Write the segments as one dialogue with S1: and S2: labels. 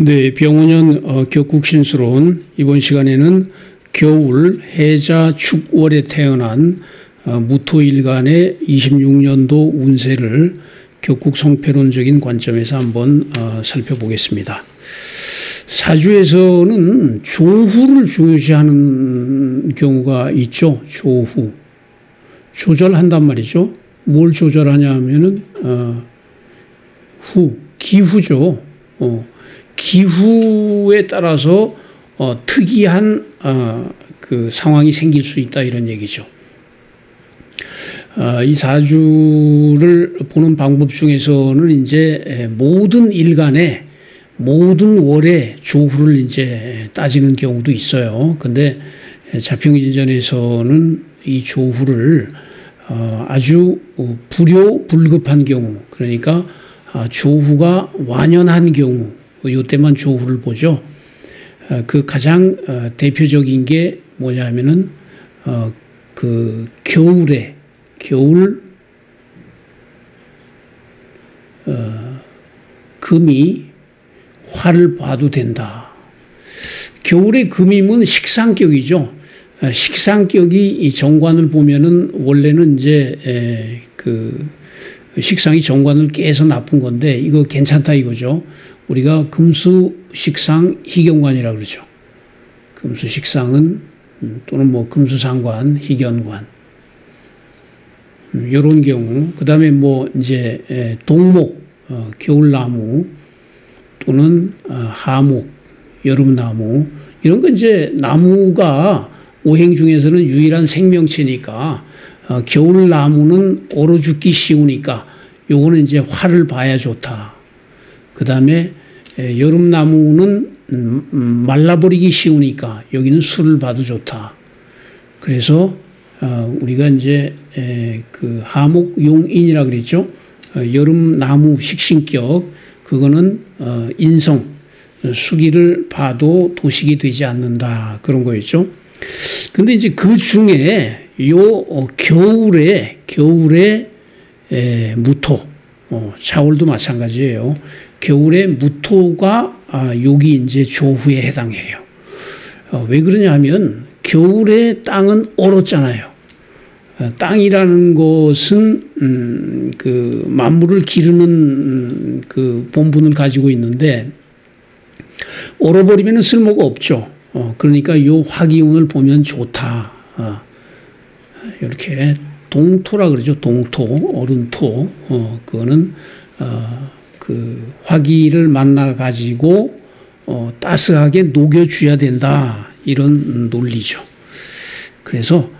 S1: 네, 병원연 어, 격국신스러운 이번 시간에는 겨울 해자 축월에 태어난 어, 무토일간의 26년도 운세를 격국 성패론적인 관점에서 한번 어, 살펴보겠습니다. 사주에서는 조후를 중요시하는 경우가 있죠. 조후. 조절한단 말이죠. 뭘 조절하냐 하면은, 어, 후, 기후죠. 어, 기후에 따라서 어, 특이한 어, 그 상황이 생길 수 있다 이런 얘기죠. 어, 이 사주를 보는 방법 중에서는 이제 모든 일간에 모든 월에 조후를 이제 따지는 경우도 있어요. 근데 자평진전에서는 이 조후를 어, 아주 불효 불급한 경우 그러니까 아, 조후가 완연한 경우 요때만 조후를 보죠. 어, 그 가장 어, 대표적인 게 뭐냐 하면은 어, 그 겨울에 겨울 금이 화를 봐도 된다. 겨울의 금임은 식상격이죠. 식상격이 이 정관을 보면은 원래는 이제 그 식상이 정관을 깨서 나쁜 건데 이거 괜찮다 이거죠. 우리가 금수 식상 희경관이라 그러죠. 금수 식상은 음, 또는 뭐 금수상관, 희견관 이런 음, 경우 그 다음에 뭐 이제 동목, 어, 겨울나무 또는 어, 하목, 여름나무 이런 건 이제 나무가 오행 중에서는 유일한 생명체니까 어, 겨울 나무는 얼어 죽기 쉬우니까 요거는 이제 화를 봐야 좋다. 그 다음에 여름 나무는 음, 음, 말라버리기 쉬우니까 여기는 술을 봐도 좋다. 그래서 어, 우리가 이제 그 하목용인이라 그랬죠. 어, 여름 나무 식신격 그거는 어, 인성 수기를 봐도 도식이 되지 않는다 그런 거였죠. 근데 이제 그 중에 요 겨울에 겨울에 무토 어, 자월도 마찬가지예요. 겨울에 무토가 아, 여기 이제 조후에 해당해요. 어, 왜 그러냐 하면 겨울에 땅은 얼었잖아요. 어, 땅이라는 것은 음, 그 만물을 기르는 음, 그 본분을 가지고 있는데 얼어버리면 쓸모가 없죠. 어, 그러니까 요 화기운을 보면 좋다. 어, 이렇게 동토라 그러죠. 동토, 어른토. 어, 그거는, 어, 그 화기를 만나 가지고, 어, 따스하게 녹여줘야 된다. 이런 논리죠. 그래서,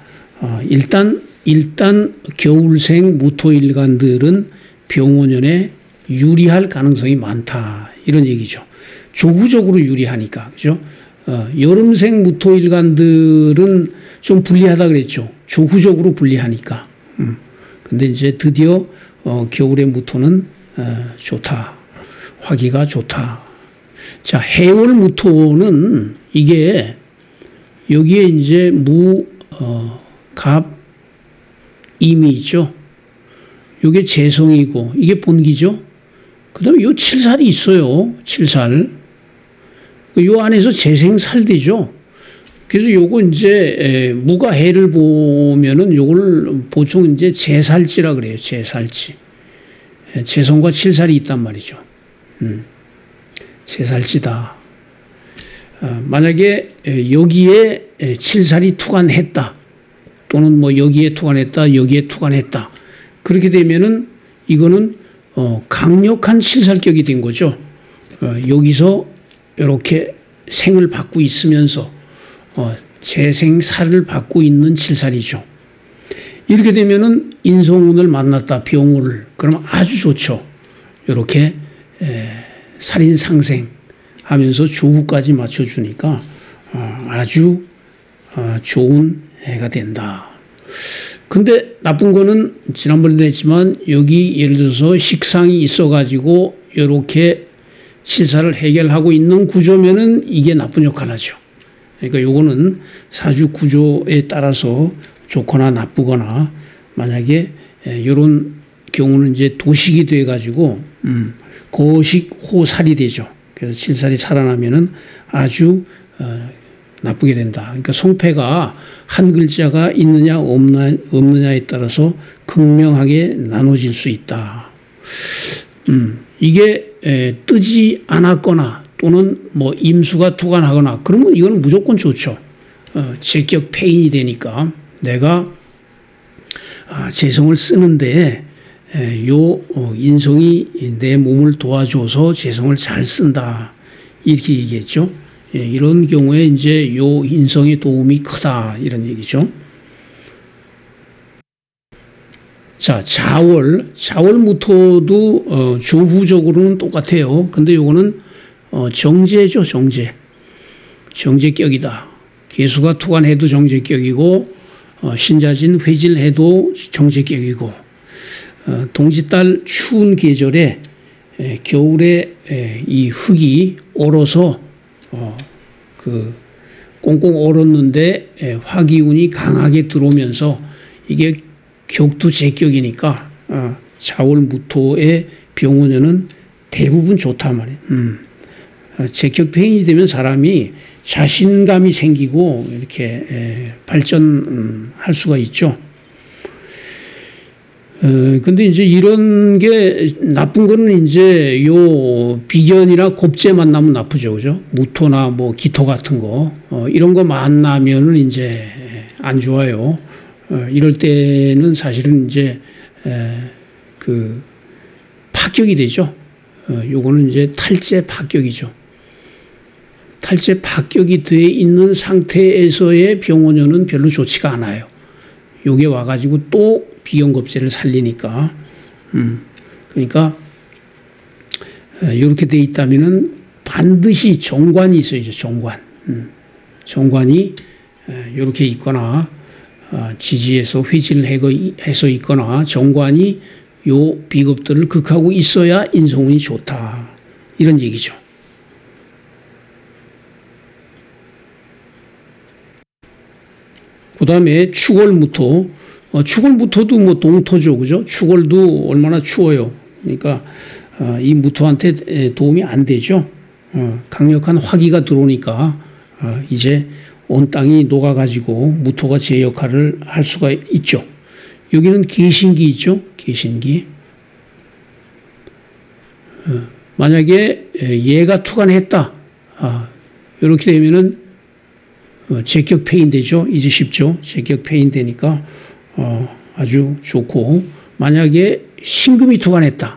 S1: 어, 일단, 일단 겨울생 무토일간들은 병원연에 유리할 가능성이 많다. 이런 얘기죠. 조구적으로 유리하니까. 그죠? 어, 여름생 무토일간들은 좀 불리하다 그랬죠. 조후적으로 불리하니까. 음. 근데 이제 드디어 어, 겨울의 무토는 어, 좋다. 화기가 좋다. 자, 해월 무토는 이게 여기에 이제 무, 어, 갑, 임이 있죠. 이게 재성이고 이게 본기죠. 그 다음에 요 칠살이 있어요. 칠살. 요 안에서 재생살되죠. 그래서 요거 이제 무가 해를 보면은 요걸 보통 이제 제살지라 그래요. 제살지. 재성과 칠살이 있단 말이죠. 음. 제살지다. 어, 만약에 여기에 칠살이 투관했다. 또는 뭐 여기에 투관했다. 여기에 투관했다. 그렇게 되면은 이거는 어, 강력한 칠살격이 된 거죠. 어, 여기서 이렇게 생을 받고 있으면서 어, 재생살을 받고 있는 칠살이죠. 이렇게 되면은 인성운을 만났다 병을 그러면 아주 좋죠. 이렇게 에, 살인 상생 하면서 조후까지 맞춰주니까 어, 아주 어, 좋은 해가 된다. 근데 나쁜 거는 지난번에도 했지만 여기 예를 들어서 식상이 있어가지고 이렇게 치사를 해결하고 있는 구조면은 이게 나쁜 역할을 하죠. 그러니까 요거는 사주 구조에 따라서 좋거나 나쁘거나 만약에 이런 경우는 이제 도식이 돼 가지고 음, 거식 호살이 되죠. 그래서 칠살이 살아나면은 아주 어, 나쁘게 된다. 그러니까 송패가 한 글자가 있느냐 없나, 없느냐에 따라서 극명하게 나눠질 수 있다. 음, 이게 에, 뜨지 않았거나 또는 뭐 임수가 투간하거나 그러면 이건 무조건 좋죠. 어, 제격 폐인이 되니까 내가 아, 재성을 쓰는데 에, 요 어, 인성이 내 몸을 도와줘서 재성을 잘 쓴다 이렇게 얘기했죠. 예, 이런 경우에 이제 요 인성의 도움이 크다 이런 얘기죠. 자, 자월, 자월무토도 어, 조후적으로는 똑같아요. 근데 요거는 어, 정제죠, 정제. 정제격이다. 개수가 투간해도 정제격이고 어, 신자진 회질해도 정제격이고 어, 동짓달 추운 계절에 에, 겨울에 에, 이 흙이 얼어서 어, 그 꽁꽁 얼었는데 에, 화기운이 강하게 들어오면서 이게 격투 제격이니까 어, 자월 무토의 병원에는 대부분 좋단 말이에요. 음. 어, 제격 폐인이 되면 사람이 자신감이 생기고 이렇게 에, 발전할 수가 있죠. 어, 근데 이제 이런 게 나쁜 거는 이제 요 비견이나 곱제 만나면 나쁘죠. 그죠? 무토나 뭐 기토 같은 거, 어, 이런 거 만나면은 이제 안 좋아요. 어, 이럴 때는 사실은 이제 에, 그 파격이 되죠. 어, 요거는 이제 탈제 파격이죠. 탈제 파격이 돼 있는 상태에서의 병원연은 별로 좋지가 않아요. 요게 와가지고 또 비경겁제를 살리니까, 음, 그러니까 이렇게 돼 있다면은 반드시 정관이 있어야죠. 정관, 음, 정관이 이렇게 있거나 아, 지지해서 회질해서 있거나 정관이 요 비겁들을 극하고 있어야 인성운이 좋다 이런 얘기죠. 그 다음에 축월무토. 어, 축월무토도 뭐 동토죠. 그죠? 축월도 얼마나 추워요. 그러니까, 어, 이 무토한테 도움이 안 되죠. 어, 강력한 화기가 들어오니까, 어, 이제 온 땅이 녹아가지고 무토가 제 역할을 할 수가 있죠. 여기는 계신기 있죠. 계신기. 어, 만약에 얘가 투간했다. 아, 이렇게 되면은 어, 제격 폐인 되죠. 이제 쉽죠. 제격 폐인 되니까 어, 아주 좋고 만약에 신금이 투간했다.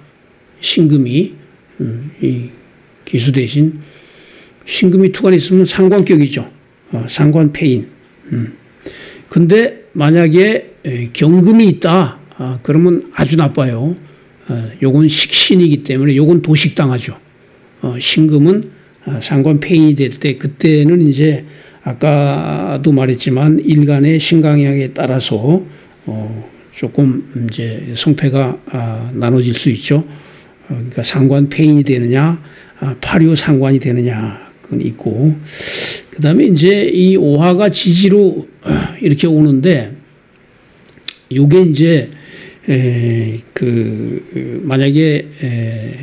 S1: 신금이 음, 이 기수 대신 신금이 투간했으면 상관격이죠. 어, 상관 폐인. 음. 근데 만약에 에, 경금이 있다. 아, 그러면 아주 나빠요. 어, 요건 식신이기 때문에 요건 도식당하죠. 어, 신금은 아, 상관 폐인이 될 때 그때는 이제 아까도 말했지만 일간의 신강약에 따라서 어 조금 이제 성패가 아 나눠질 수 있죠. 어 그러니까 상관 폐인이 되느냐, 아 파류 상관이 되느냐 그건 있고 그 다음에 이제 이 오화가 지지로 이렇게 오는데 요게 이제 에, 그 만약에 에,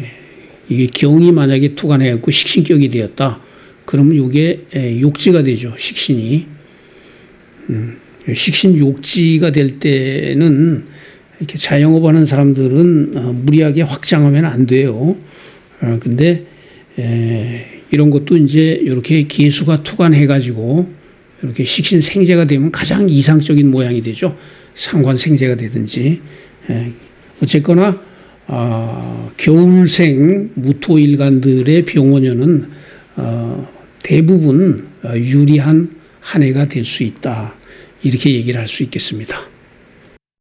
S1: 이게 경이 만약에 투간해갖고 식신격이 되었다. 그러면 이게 욕지가 되죠. 식신이. 음, 식신 욕지가 될 때는 이렇게 자영업 하는 사람들은 어, 무리하게 확장하면 안 돼요. 어, 근데 이런 것도 이제 이렇게 기수가 투간해가지고 이렇게 식신 생재가 되면 가장 이상적인 모양이 되죠. 상관 생재가 되든지. 어쨌거나, 아, 겨울생 무토일간들의 병원연은 어, 대부분 어, 유리한 한 해가 될 수 있다. 이렇게 얘기를 할 수 있겠습니다.